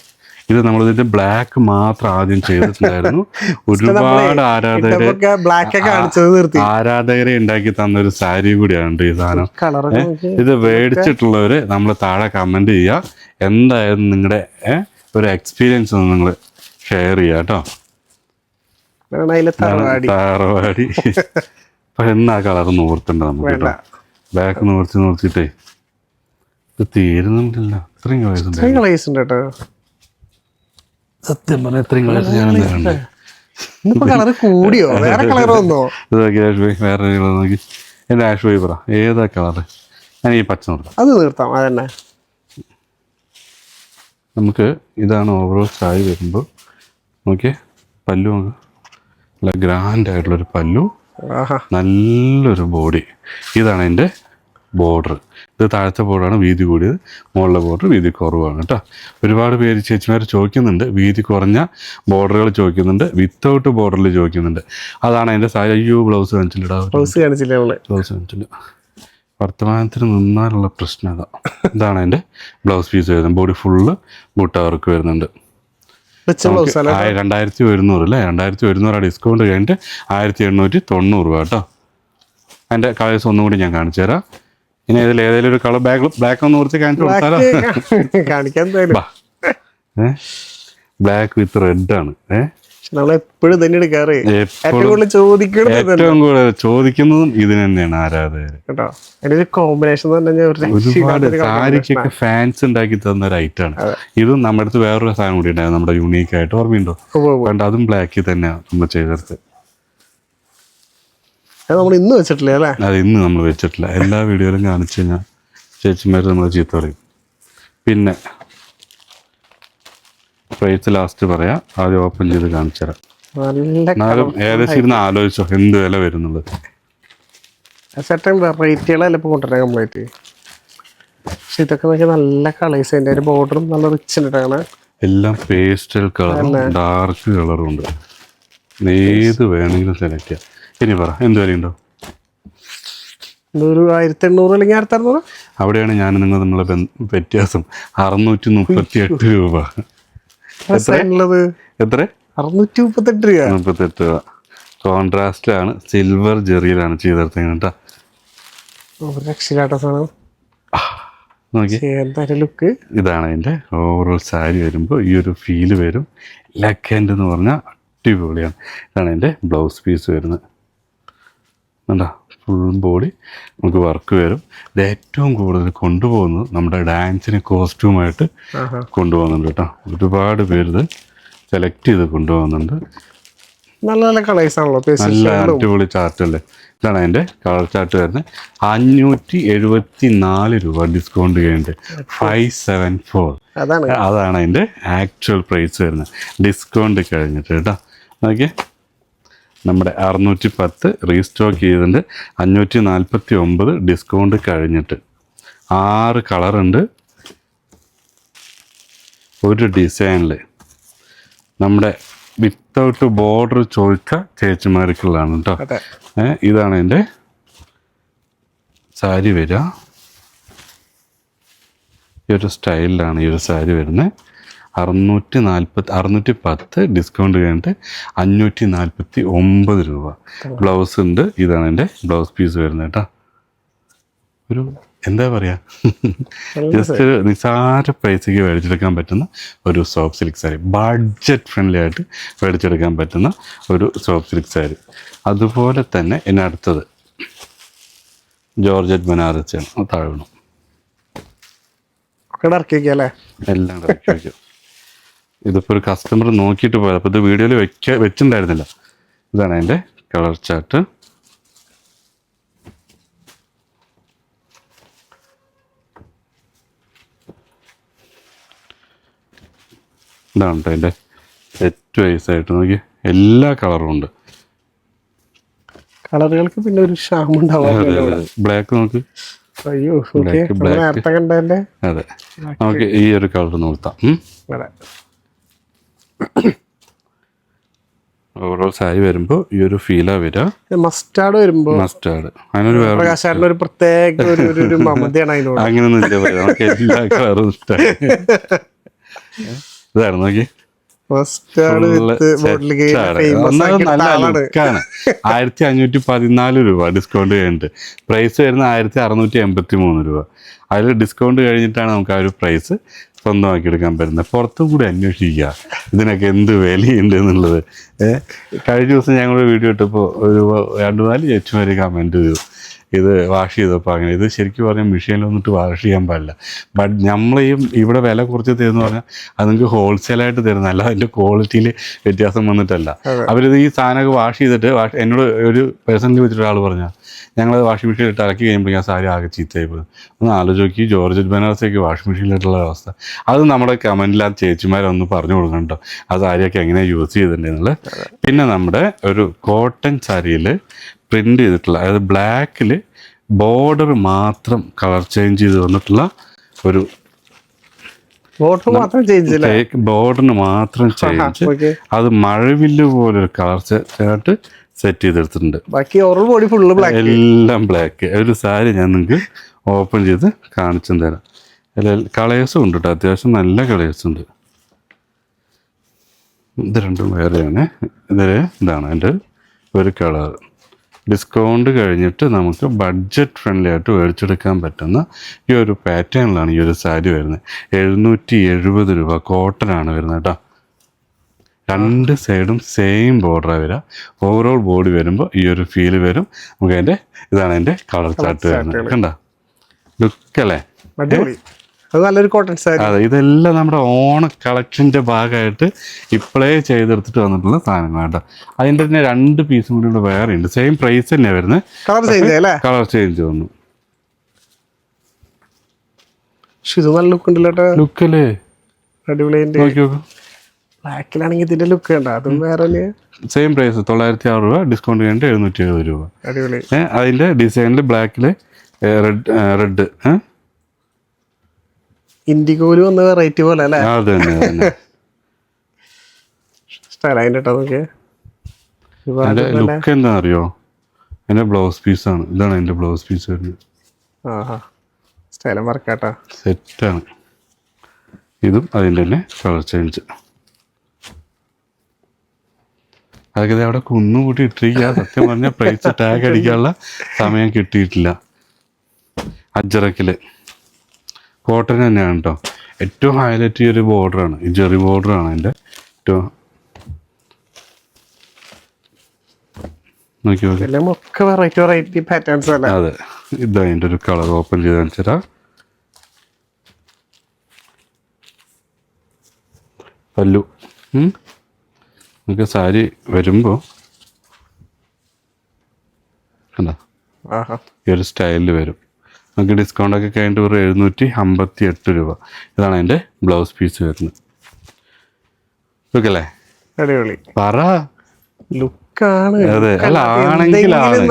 ഇത് നമ്മൾ ഇതിന്റെ ബ്ലാക്ക് മാത്രം ആദ്യം ചെയ്തിട്ടുണ്ടായിരുന്നു. ഒരുപാട് ആരാധകരെ ആരാധകരെ ഉണ്ടാക്കി തന്ന ഒരു സാരി കൂടിയാണ് ഈ സാധനം. ഇത് മേടിച്ചിട്ടുള്ളവര് നമ്മൾ താഴെ കമന്റ് ചെയ്യുക എന്തായാലും നിങ്ങളുടെ ഒരു എക്സ്പീരിയൻസ് ഒന്ന് നിങ്ങൾ ഷെയർ ചെയ്യുക കേട്ടോ. തറവാടി. അപ്പൊ എന്നാ കളർ നോർത്തുണ്ട് നമുക്ക് ബാക്ക് നോർത്തി നൂർത്തിട്ടേ ഇത്രയും ഉണ്ട് കേട്ടോ. സത്യം പറഞ്ഞ ഇത്രയും കളേഴ്സ് ഞാൻ എന്താ ഇന്നിപ്പോ കളർ കൂടിയോ? വേറെ കളർ വന്നോ ഇത് നോക്കി ആഷ്ബോയ് വേറെ കളർ നോക്കി. എന്റെ ആഷ്ബോയ് പറ ഏതാ കളറ്? ഞാൻ ഈ പച്ച നിർത്താം അത് നിർത്താം അതന്നെ. നമുക്ക് ഇതാണ് ഓവറോൾ ചായ വരുമ്പോൾ. നോക്കിയേ പല്ലു നോക്ക്. നല്ല ഗ്രാൻഡ് ആയിട്ടുള്ളൊരു പല്ലു. ആഹാ. നല്ലൊരു ബോഡി ഇതാണ് എന്റെ ബോർഡർ ഇത് താഴത്തെ ബോർഡാണ് വീതി കൂടിയത്. മുകളിലെ ബോർഡർ വീതി കുറവാണ് കേട്ടോ. ഒരുപാട് പേര് ചേച്ചിമാർ ചോദിക്കുന്നുണ്ട് വീതി കുറഞ്ഞ ബോർഡറുകൾ ചോദിക്കുന്നുണ്ട് വിത്തൗട്ട് ബോർഡറിൽ ചോദിക്കുന്നുണ്ട്. അതാണ് അതിന്റെ അയ്യോ ബ്ലൗസ് കാണിച്ചില്ലടാ. ബ്ലൗസ് കാണിച്ചില്ല ബ്ലൗസ് കാണിച്ചില്ല. വർത്തമാനത്തിന് നിന്നാലുള്ള പ്രശ്നം അതാ. ഇതാണ് അതിന്റെ ബ്ലൗസ് പീസ് വരുന്നത്. ബോഡി ഫുള്ള് ബൂട്ട വർക്ക് വരുന്നുണ്ട്. രണ്ടായിരത്തി ഒരുന്നൂറ് അല്ലേ? രണ്ടായിരത്തി ഒരുന്നൂറ് ഡിസ്കൗണ്ട് കഴിഞ്ഞിട്ട് ആയിരത്തി എണ്ണൂറ്റി തൊണ്ണൂറ് രൂപ കേട്ടോ. അതിന്റെ കളേഴ്സ് ഒന്നും കൂടി ഞാൻ കാണിച്ചു തരാം ഇനി ഇതിൽ ഏതെങ്കിലും ഒരു കളർ ബാക്ക് ബ്ലാക്ക് ഒന്ന് കുറച്ച് കാണിച്ചു കൊടുത്താലോ? കാണിക്കാൻ ബ്ലാക്ക് വിത്ത് റെഡ് ആണ്. എപ്പോഴും ഏറ്റവും കൂടുതൽ ചോദിക്കുന്നത് ഏറ്റവും കൂടുതൽ ചോദിക്കുന്നതും ഇതിന് തന്നെയാണ് ആരാധകർ കേട്ടോ? അതിന്റെ കോമ്പിനേഷൻ തന്നെ ഒരു ഒരുപാട് രക്ഷയില്ലാത്തൊരു സാരിക്കൊക്കെ ഫാൻസ് ഉണ്ടാക്കി തന്ന ഒരു ഐറ്റാണ് ഇതും നമ്മുടെ അടുത്ത് വേറൊരു സാധനം കൂടി ഉണ്ടായിരുന്നു നമ്മുടെ യൂണീക്ക് ആയിട്ട്. ഓർമ്മയുണ്ടോ? അതും ബ്ലാക്കിൽ തന്നെയാണ് നമ്മൾ ചെയ്തെടുത്ത് അത് നമ്മൾ ഇന്ന് വെച്ചിട്ടില്ല അല്ലേ? അത് ഇന്ന് നമ്മൾ വെച്ചിട്ടില്ല. എല്ലാ വീഡിയോയിലും കാണിച്ചു കഴിഞ്ഞാൽ ചേച്ചിമാർ നമ്മൾ ചീത്ത പറയും. പിന്നെ പ്രൈസ് ലാസ്റ്റ് പറയാം. ആദ്യം ഓപ്പൺ ചെയ്ത് കാണിച്ചു തരാം. എന്നാലും ഏകദേശം ഇരുന്ന് ആലോചിച്ചോ എന്ത് വില വരുന്നുള്ളത്. സെറ്റൻ വെറൈറ്റികളല്ല ഇപ്പോൾ കൊണ്ടുവരാൻ കംപ്ലീറ്റ് പക്ഷെ ഇതൊക്കെ നോക്കിയാൽ നല്ല കളേഴ്സ് അതിന്റെ ഒരു ബോർഡറും നല്ല റിച്ച് ഉണ്ടാണ് എല്ലാം പേസ്റ്റൽ കളറും ഡാർക്ക് കളറും ഉണ്ട്. ഏത് വേണമെങ്കിലും സെലക്ട് ചെയ്യാം. ഇനി പറ എന്ത് വിലയുണ്ടോ? ഇതൊരു ആയിരത്തി എണ്ണൂറ് അല്ലെങ്കിൽ ആയിരത്തി അറുന്നൂറ് അവിടെയാണ് ഞാൻ നിങ്ങൾ തമ്മിലുള്ള വ്യത്യാസം. അറുന്നൂറ്റി മുപ്പത്തി എട്ട് രൂപ എത്ര അറുന്നൂറ്റി മുപ്പത്തെട്ട് രൂപ. മുപ്പത്തെട്ട് രൂപ. കോൺട്രാസ്റ്റ് ആണ് സിൽവർ ജെറിയിലാണ് ചെയ്തെടുത്തത് കേട്ടോ. ഒരു രക്ഷയില്ലാത്ത സാധനം. നോക്കി. എന്തായാലും ലുക്ക്. ഇതാണ് അതിന്റെ ഓവറോൾ സാരി വരുമ്പോൾ ഈ ഒരു ഫീൽ വരും. ലക്കൻഡ് എന്ന് പറഞ്ഞാൽ അടിപൊളിയാണ്. ഇതാണ് അതിന്റെ ബ്ലൗസ് പീസ് വരുന്നത്. കണ്ടോ? ഫുൾ ബോഡി നമുക്ക് വർക്ക് വരും. ഇത് ഏറ്റവും കൂടുതൽ കൊണ്ടുപോകുന്നത് നമ്മുടെ ഡാൻസിന് കോസ്റ്റ്യൂമായിട്ട് കൊണ്ടുപോകുന്നുണ്ട് കേട്ടോ. ഒരുപാട് പേര് ഇത് സെലക്ട് ചെയ്ത് കൊണ്ടുപോകുന്നുണ്ട്. നല്ല നല്ല കളേഴ്സ് ആണല്ലോ. നല്ല അടിപൊളി ചാർട്ട് അല്ലേ? ഇതാണ് അതിന്റെ കളർ ചാർട്ട് വരുന്നത്. അഞ്ഞൂറ്റി എഴുപത്തി നാല് രൂപ ഡിസ്കൗണ്ട് കഴിഞ്ഞിട്ട്. ഫൈവ് സെവൻ ഫോർ അതാണ്. അതാണ് അതിന്റെ ആക്ച്വൽ പ്രൈസ് വരുന്നത്. ഡിസ്കൗണ്ട് കഴിഞ്ഞിട്ട് കേട്ടോ. നോക്കിയേ. നമ്മുടെ അറുന്നൂറ്റി പത്ത് റീസ്റ്റോക്ക് ചെയ്തിട്ടുണ്ട് അഞ്ഞൂറ്റി നാൽപ്പത്തി ഒമ്പത് ഡിസ്കൗണ്ട് കഴിഞ്ഞിട്ട് ആറ് കളറുണ്ട്. ഒരു ഡിസൈനിൽ നമ്മുടെ വിത്തൗട്ട് ബോർഡർ ചോദിച്ച ചേച്ചിമാർക്കുള്ളതാണ് കേട്ടോ. ഇതാണ് എന്റെ സാരി വരിക. ഈ ഒരു സ്റ്റൈലിലാണ് ഈ ഒരു സാരി വരുന്നത്. അറുന്നൂറ്റി നാൽപ്പത്തി അറുന്നൂറ്റി പത്ത് ഡിസ്കൗണ്ട് കഴിഞ്ഞിട്ട് അഞ്ഞൂറ്റി നാൽപ്പത്തി ഒമ്പത് രൂപ. ബ്ലൗസ് ഉണ്ട്. ഇതാണ് എന്റെ ബ്ലൗസ് പീസ് വരുന്നത് കേട്ടോ. ഒരു എന്താ പറയുക ജസ്റ്റ് ഒരു നിസാര പൈസയ്ക്ക് മേടിച്ചെടുക്കാൻ പറ്റുന്ന ഒരു soft silk sari budget friendly ആയിട്ട് മേടിച്ചെടുക്കാൻ പറ്റുന്ന ഒരു സോഫ്റ്റ് സിൽക്ക് സാരി അതുപോലെ തന്നെ ഇനി അടുത്തത്. ജോർജറ്റ് ബനാറസിയാണ് ആണ്. താഴെ വീണു എല്ലാം ഇറക്കി വയ്ക്കും ഇതിപ്പോൾ ഒരു കസ്റ്റമർ നോക്കിയിട്ട് പോയത്. അപ്പോൾ ഇത് വീഡിയോയിൽ വെക്ക വെച്ചിട്ടുണ്ടായിരുന്നില്ല ഇതാണ് അതിന്റെ കളർ ചാർട്ട് ഇതാണ് കേട്ടോ അതിന്റെ ഏറ്റവും വയസ്സായിട്ട് നോക്കി എല്ലാ കളറും ഉണ്ട്. കളറുകൾക്ക് പിന്നെ ഒരു ക്ഷാമം ബ്ലാക്ക് നോക്ക്. അയ്യോ. നേരത്തെ അതെ. നമുക്ക് ഈ ഒരു കളർ നോക്കാം ഓരോ സാരി വരുമ്പോൾ ഈ ഒരു ഫീലാ വരിക. മസ്റ്റാർഡ് വരുമ്പോ മസ്റ്റാർഡ് അതിനൊരു വേറെ പ്രകാശാറിന്റെ ഒരു പ്രത്യേക ഒരു ഒരു- മമതയാണ് അതിനോട്. അങ്ങനൊന്നും ഇല്ല പറയാം. നമുക്ക് എല്ലാ കളറും ഇഷ്ടമായി ഇതാണ് നോക്കി. ആയിരത്തി അഞ്ഞൂറ്റി പതിനാല് രൂപ ഡിസ്കൗണ്ട് കഴിഞ്ഞിട്ട് പ്രൈസ് വരുന്ന ആയിരത്തി അറുന്നൂറ്റി എൺപത്തി മൂന്ന് രൂപ അതിൽ ഡിസ്കൗണ്ട് കഴിഞ്ഞിട്ടാണ് നമുക്ക് ആ ഒരു പ്രൈസ് സ്വന്തമാക്കി എടുക്കാൻ പറ്റുന്നത് പുറത്തും കൂടി അന്വേഷിക്കുക. ഇതിനൊക്കെ എന്ത് വിലയുണ്ട് എന്നുള്ളത്. കഴിഞ്ഞ ദിവസം ഞങ്ങൾ വീഡിയോ ഇട്ടപ്പോൾ ഒരു രണ്ട് നാല് ചേച്ചിമാർ കമന്റ് ചെയ്തു. ഇത് വാഷ് ചെയ്തപ്പോൾ അങ്ങനെ. ഇത് ശരിക്കും പറഞ്ഞാൽ മെഷീനിൽ വന്നിട്ട് വാഷ് ചെയ്യാൻ പാടില്ല. ബട്ട് നമ്മളെയും ഇവിടെ വില കുറച്ച് തരുന്നു പറഞ്ഞാൽ അത് നിങ്ങൾക്ക് ഹോൾസെയിലായിട്ട് തരുന്ന അല്ല അതിന്റെ ക്വാളിറ്റിയിൽ വ്യത്യാസം വന്നിട്ടല്ല. അവരിത് ഈ സാധനമൊക്കെ വാഷ് ചെയ്തിട്ട് വാഷ് എന്നോട് ഒരു പേഴ്സണലി വെച്ചിട്ട് ഒരാൾ പറഞ്ഞാൽ ഞങ്ങളത് വാഷിംഗ് മെഷീനിൽ ഇട്ട് ഇറക്കി കഴിയുമ്പോൾ ആ സാരി ആകെ ചീത്തയായി പോയി ഒന്ന് ആലോചിക്കി ജോർജറ്റ് ബനാറസൊക്കെ വാഷിംഗ് മെഷീനിലിട്ടുള്ള അവസ്ഥ. അത് നമ്മുടെ കമന്റിൽ ആ ചേച്ചിമാരൊന്ന് പറഞ്ഞു കൊടുക്കണ്ടോ ആ സാരിയൊക്കെ എങ്ങനെയാണ് യൂസ് ചെയ്തിട്ടുണ്ടെന്നുള്ളത്. പിന്നെ നമ്മുടെ ഒരു കോട്ടൺ സാരിയിൽ പ്രിന്റ് ചെയ്തിട്ടുള്ള അതായത് ബ്ലാക്കിൽ ബോർഡർ മാത്രം കളർ ചേഞ്ച് ചെയ്ത് വന്നിട്ടുള്ള ഒരു ബോർഡർ മാത്രം ചേഞ്ച് ബോർഡറിന് മാത്രം ചേഞ്ച് അത് മഴവില്ല് പോലെ ഒരു കളർ ചേർത്ത് സെറ്റ് ചെയ്തെടുത്തിട്ടുണ്ട്. ബാക്കി ഓറൽ ബോഡി ഫുള്ള് ബ്ലാക്ക് എല്ലാം ബ്ലാക്ക് ഒരു സാരി ഞാൻ നിങ്ങൾക്ക് ഓപ്പൺ ചെയ്ത് കാണിച്ചു തരാം. കളേഴ്സും ഉണ്ട് കേട്ടോ അത്യാവശ്യം നല്ല കളേഴ്സ് ഉണ്ട്. ഇത് രണ്ടും വേറെയാണ്. ഇതിൽ ഇതാണ് എന്റെ ഒരു കളർ ഡിസ്കൗണ്ട് കഴിഞ്ഞിട്ട് നമുക്ക് ബഡ്ജറ്റ് ഫ്രണ്ട്ലി ആയിട്ട് മേടിച്ചെടുക്കാൻ പറ്റുന്ന ഈ ഒരു പാറ്റേണിലാണ് ഈ ഒരു സാരി വരുന്നത്. എഴുന്നൂറ്റി എഴുപത് രൂപ കോട്ടനാണ് വരുന്നത് കേട്ടോ രണ്ട് സൈഡും സെയിം ബോർഡറാണ് വരിക. ഓവറോൾ ബോർഡ് വരുമ്പോൾ ഈ ഒരു ഫീൽ വരും. നമുക്ക് അതിന്റെ ഇതാണ് അതിന്റെ കളർ ചാർട്ട് വരുന്നത്. കണ്ട? ലുക്കല്ലേ അടിപൊളി. അത് നല്ലൊരു കോട്ടൺ സാരി. അതെ ഇതെല്ലാം നമ്മുടെ ഓണ കളക്ഷന്റെ ഭാഗമായിട്ട് ഇപ്പോഴേ ചെയ്തെടുത്തിട്ട് വന്നിട്ടുള്ള സാധനങ്ങളാണ് കേട്ടോ. അതിന്റെ തന്നെ രണ്ട് പീസും കൂടി ഇവിടെ വേറെ ഉണ്ട്. സെയിം പ്രൈസ് തന്നെയാണ് വരുന്നത്. കളർ ചേഞ്ച് അല്ലേ? കളർ ചേഞ്ച് വന്നു. പക്ഷെ ഇത് നല്ല ലുക്ക് ഉണ്ടല്ലോ ലുക്കല്ലേ അടിപൊളി അതിന്റെ. നോക്കി നോക്കൂ. ബ്ലാക്കിലാണെങ്കിൽ ഇതിന്റെ ലുക്ക് കണ്ട? അതും വേറെ. സെയിം പ്രൈസ് തൊള്ളായിരത്തി ആറ് രൂപ ഡിസ്കൗണ്ട് കഴിഞ്ഞിട്ട് എഴുന്നൂറ്റി എഴുപത് രൂപ. അടിപൊളി. അതിന്റെ ഡിസൈനിൽ ബ്ലാക്കിൽ റെഡ് റെഡ് ഇൻഡിഗോയിൽ വന്ന വെറൈറ്റി പോലെ അല്ലേ? അത് തന്നെ അതിന്റെ നോക്കിയേ. ലുക്ക് എന്താ അറിയോ എന്റെ ബ്ലൗസ് പീസ് ആണ്. ഇതാണ് എന്റെ ബ്ലൗസ് പീസ് വരുന്നത്. സ്റ്റൈലും വർക്കാട്ടാ സെറ്റാണ് ഇതും അതിന്റെ തന്നെ കളർ ചേഞ്ച് അതൊക്കെ അവിടെ കുന്നുകൂട്ടി ഇട്ടിരിക്കുക സത്യം പറഞ്ഞാൽ പ്രൈസ് ടാഗ് അടിക്കാനുള്ള സമയം കിട്ടിയിട്ടില്ല. അജറക്കിൽ. കോട്ടൺ തന്നെയാണ് കേട്ടോ ഏറ്റവും ഹൈലൈറ്റ് ഈ ഒരു ബോർഡറാണ് ഈ ജെറി ബോർഡറാണ് അതിന്റെ ഏറ്റവും നോക്കി വെറൈറ്റി വെറൈറ്റി പാറ്റേൺസ് അല്ലേ? അതെ. ഇതാ അതിന്റെ ഒരു കളർ ഓപ്പൺ ചെയ്ത് കാണിച്ചുതരാം പല്ലു. നമുക്ക് സാരി വരുമ്പോൾ കണ്ടോ? ഈ ഒരു സ്റ്റൈലിൽ വരും. നമുക്ക് ഡിസ്കൗണ്ട് ഒക്കെ കഴിഞ്ഞിട്ട് ഒരു എഴുന്നൂറ്റി അമ്പത്തി എട്ട് രൂപ. ഇതാണ് അതിന്റെ ബ്ലൗസ് പീസ് വരുന്നത്. ഓക്കെ അടിപൊളി. പറ. ലുക്കാണ്. അതെ അല്ല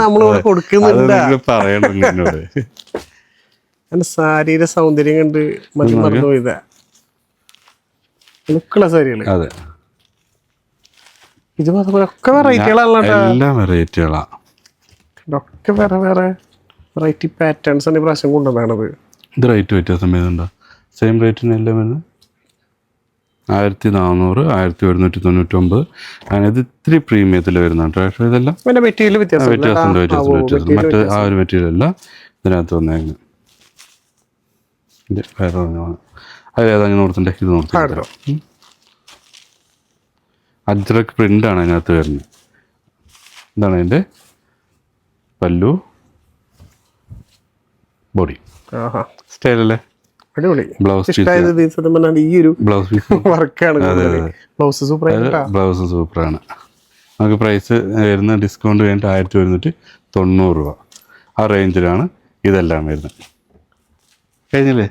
നമ്മളിവിടെ കൊടുക്കുന്നുണ്ട്? പറയണല്ലോ എന്നോട്. സാരിയുടെ സൗന്ദര്യം കണ്ട് മതി മറന്നു പോയതാ ലുക്കുള്ള സാരികൾ. അതെ. ഇത് ഒക്കെ വെറൈറ്റികളാണല്ലോ എല്ലാം വെറൈറ്റികളാ ഒക്കെ വേറെ വേറെ വെറൈറ്റി പാറ്റേൺസ് ആണ് ഈ പ്രാവശ്യം കൊണ്ടുവന്നാണത് ഇത് റേറ്റ് വ്യത്യാസം വരുന്നുണ്ടോ? സെയിം റേറ്റിന് എല്ലാം വരുന്നത്? ആയിരത്തി നാനൂറ് ആയിരത്തി ഒരുന്നൂറ്റി തൊണ്ണൂറ്റൊമ്പത് അങ്ങനെ ഇത് ഇത്തിരി പ്രീമിയത്തിൽ വരുന്നുണ്ട് പക്ഷേ ഇതെല്ലാം മെറ്റീരിയൽ വ്യത്യാസം വ്യത്യാസമുണ്ട് വ്യത്യാസം വ്യത്യാസം മറ്റ് ആ ഒരു മെറ്റീരിയൽ അല്ല. ഇതിനകത്ത് വന്നേക്കുന്നത് ഇത് വേറെ ഒരെണ്ണമാണ്. അത് ഏതാങ്ങനെ ഇത് ആണല്ലോ. അജ്രക് പ്രിന്റ് ആണ് അതിനകത്ത് വരുന്നത്. എന്താണ് അതിന്റെ പല്ലു. ബോഡി സ്റ്റൈലല്ലേ ബ്ലൗസ് ഈ ഒരു ബ്ലൗസ് പീസ് വർക്കാണ് ബ്ലൗസ് സൂപ്പർ ബ്ലൗസ് സൂപ്പറാണ് നമുക്ക് പ്രൈസ് വരുന്ന ഡിസ്കൗണ്ട് കഴിഞ്ഞിട്ട് ആയിരത്തി ഒരുന്നൂറ്റി തൊണ്ണൂറ് രൂപ. ആ റേഞ്ചിലാണ് ഇതെല്ലാം വരുന്നത്. കഴിഞ്ഞില്ലേ?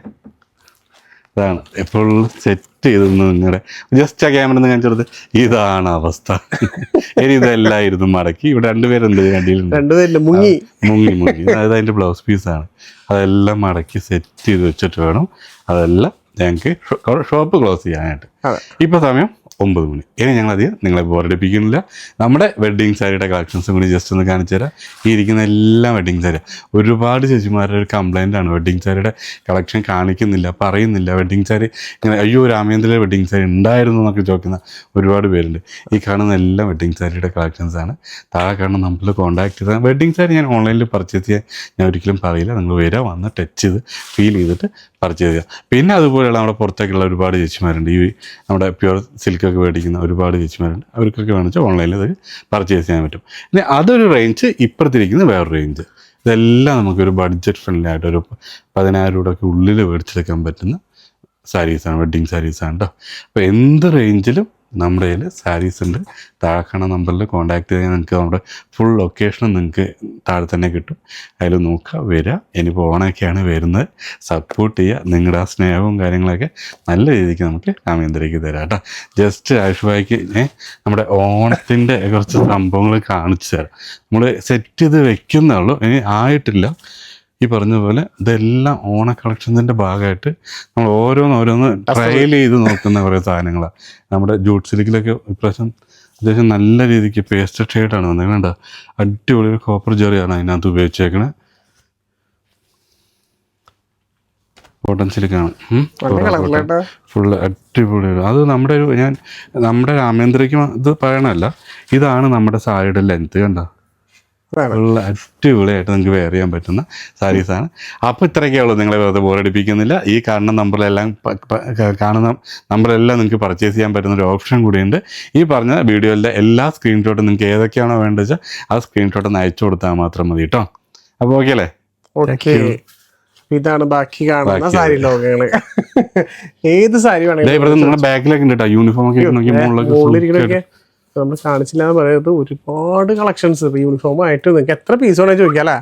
ഇതാണ് ഇപ്പോൾ സെറ്റ് ചെയ്തൊന്ന് നിങ്ങളുടെ ജസ്റ്റ് ആ ക്യാമറ നിന്ന് കാണിച്ചെടുത്ത് ഇതാണ് അവസ്ഥ. ഇനി ഇതെല്ലായിരുന്നു മടക്കി. ഇവിടെ രണ്ടുപേരുണ്ട് കണ്ടിയിലുണ്ട് രണ്ടുപേരില്ല? മുങ്ങി. മുങ്ങി മുങ്ങി. അതായത് അതിന്റെ ബ്ലൗസ് പീസാണ് അതെല്ലാം മടക്കി സെറ്റ് ചെയ്ത് വെച്ചിട്ട് വേണം. അതെല്ലാം ഞങ്ങൾക്ക് ഷോപ്പ് ക്ലോസ് ചെയ്യാനായിട്ട്. ഇപ്പൊ ഇപ്പോൾ സമയം ഒമ്പത് മണി. ഇനി ഞങ്ങൾ അധികം നിങ്ങളെ ബോറടിപ്പിക്കുന്നില്ല. നമ്മുടെ വെഡ്ഡിങ് സാരിയുടെ കളക്ഷൻസും കൂടി ജസ്റ്റ് ഒന്ന് കാണിച്ചു തരാം. ഈ ഇരിക്കുന്ന എല്ലാ വെഡ്ഡിങ് സാരി ഒരുപാട് ചേച്ചിമാരുടെ ഒരു കംപ്ലൈന്റ് ആണ്. വെഡ്ഡിങ് സാരിയുടെ കളക്ഷൻ കാണിക്കുന്നില്ല പറയുന്നില്ല. വെഡ്ഡിങ് സാരി ഇങ്ങനെ അയ്യോ രാമേന്ദ്രയിലെ വെഡ്ഡിങ് സാരി ഉണ്ടായിരുന്നു എന്നൊക്കെ ചോദിക്കുന്ന ഒരുപാട് പേരുണ്ട്. ഈ കാണുന്ന എല്ലാ വെഡ്ഡിങ് സാരിയുടെ കളക്ഷൻസ് ആണ്. താഴെ കാണുന്ന നമ്മൾ കോൺടാക്ട് ചെയ്താൽ വെഡ്ഡിങ് സാരി ഞാൻ ഓൺലൈനിൽ പർച്ചേസ് ചെയ്യാൻ ഞാൻ ഒരിക്കലും പറയില്ല. നിങ്ങൾ വരിക വന്ന് ടച്ച് ചെയ്ത് ഫീൽ ചെയ്തിട്ട് പർച്ചേസ് ചെയ്യുക പിന്നെ അതുപോലെയുള്ള നമ്മുടെ പുറത്തേക്കുള്ള ഒരുപാട് ചേച്ചിമാരുണ്ട്. ഈ നമ്മുടെ പ്യുവർ സിൽക്കൊക്കെ മേടിക്കുന്ന ഒരുപാട് ചേച്ചിമാരുണ്ട്. അവർക്കൊക്കെ വേണമെങ്കിൽ ഓൺലൈനിൽ അത് പർച്ചേസ് ചെയ്യാൻ പറ്റും. പിന്നെ അതൊരു റേഞ്ച് ഇപ്പുറത്തിരിക്കുന്ന വേറൊരു റേഞ്ച് ഇതെല്ലാം നമുക്കൊരു ബഡ്ജറ്റ് ഫ്രണ്ട്ലി ആയിട്ട് ഒരു പതിനായിരം രൂപയ്ക്ക് ഉള്ളിൽ മേടിച്ചെടുക്കാൻ പറ്റുന്ന സാരീസാണ് വെഡ്ഡിങ് സാരീസാണ് കേട്ടോ അപ്പോൾ എന്ത് റേഞ്ചിലും നമ്മുടെ കയ്യിൽ സാരീസ് ഉണ്ട്. താഴെ നമ്പറിൽ കോൺടാക്ട് ചെയ്താൽ നിങ്ങൾക്ക് നമ്മുടെ ഫുൾ ലൊക്കേഷൻ നിങ്ങൾക്ക് താഴെ തന്നെ കിട്ടും. അതിൽ നോക്കുക വരിക ഇനിയിപ്പോൾ ഓണൊക്കെയാണ് വരുന്നത്. സപ്പോർട്ട് ചെയ്യുക നിങ്ങളുടെ ആ സ്നേഹവും കാര്യങ്ങളൊക്കെ നല്ല രീതിക്ക് നമുക്ക് രാമേന്ദ്രയ്ക്ക് തരാം കേട്ടോ. ജസ്റ്റ് ആയുഷ്ബായിക്ക് നമ്മുടെ ഓണത്തിന്റെ കുറച്ച് സംഭവങ്ങൾ കാണിച്ചു തരാം. നമ്മൾ സെറ്റ് ചെയ്ത് വെക്കുന്നേ ഉള്ളൂ ഇനി ആയിട്ടില്ല. ഈ പറഞ്ഞ പോലെ ഇതെല്ലാം ഓണ കളക്ഷൻസിന്റെ ഭാഗമായിട്ട് നമ്മൾ ഓരോന്നോരോന്ന് ഓരോന്ന് ട്രയൽ ചെയ്ത് നോക്കുന്ന കുറേ സാധനങ്ങളാണ് നമ്മുടെ ജൂട്ട് സിലിക്കിലൊക്കെ ഇപ്രാവശ്യം അത്യാവശ്യം നല്ല രീതിക്ക് പേസ്റ്റ് ഷെയ്ഡാണ് വന്നത്. വേണ്ട അടിപൊളി ഒരു കോപ്പർ ജെറിയാണ് അതിനകത്ത് ഉപയോഗിച്ചേക്കണേ. കോട്ടൺ സിലിക്കാണ് ഫുള്ള് അടിപൊളി അത് നമ്മുടെ ഒരു ഞാൻ നമ്മുടെ രാമേന്ദ്രയ്ക്ക് ഇത് പറയണമല്ല ഇതാണ് നമ്മുടെ സാരിയുടെ ലെങ്ത് കണ്ട. ഉള്ള അടിപൊളിയായിട്ട് നിങ്ങൾക്ക് വെയർ ചെയ്യാൻ പറ്റുന്ന സാരീസാണ് അപ്പോൾ ഇത്രയൊക്കെ ഉള്ളൂ. നിങ്ങളെ വെറുതെ ബോറടിപ്പിക്കുന്നില്ല ഈ കാണുന്ന നമ്പറിലെല്ലാം കാണുന്ന നമ്പറിലെല്ലാം നിങ്ങൾക്ക് പർച്ചേസ് ചെയ്യാൻ പറ്റുന്ന ഒരു ഓപ്ഷൻ കൂടിയുണ്ട്. ഈ പറഞ്ഞ വീഡിയോയിലെ എല്ലാ സ്ക്രീൻഷോട്ടും നിങ്ങൾക്ക് ഏതൊക്കെയാണോ വേണ്ടത് വെച്ചാൽ ആ സ്ക്രീൻഷോട്ട് ഒന്ന് അയച്ചു കൊടുത്താൽ മാത്രം മതി കേട്ടോ. അപ്പോൾ ഓക്കെ അല്ലേ? ഓക്കെ ഇതാണ് ബാക്കി കാണുന്ന സാരി ലോകങ്ങൾ. ഏത് സാരി വേണമെങ്കിലും നിങ്ങളുടെ ബാക്കിലൊക്കെ ഉണ്ട് കേട്ടോ. യൂണിഫോം ഒക്കെ നമ്മൾ കാണിച്ചില്ല എന്ന് പറയുന്നത് ഒരുപാട് കളക്ഷൻസ് യൂണിഫോം ആയിട്ട് നിങ്ങൾക്ക് എത്ര പീസ് വേണമെങ്കിൽ ചോദിക്കാം അല്ലേ?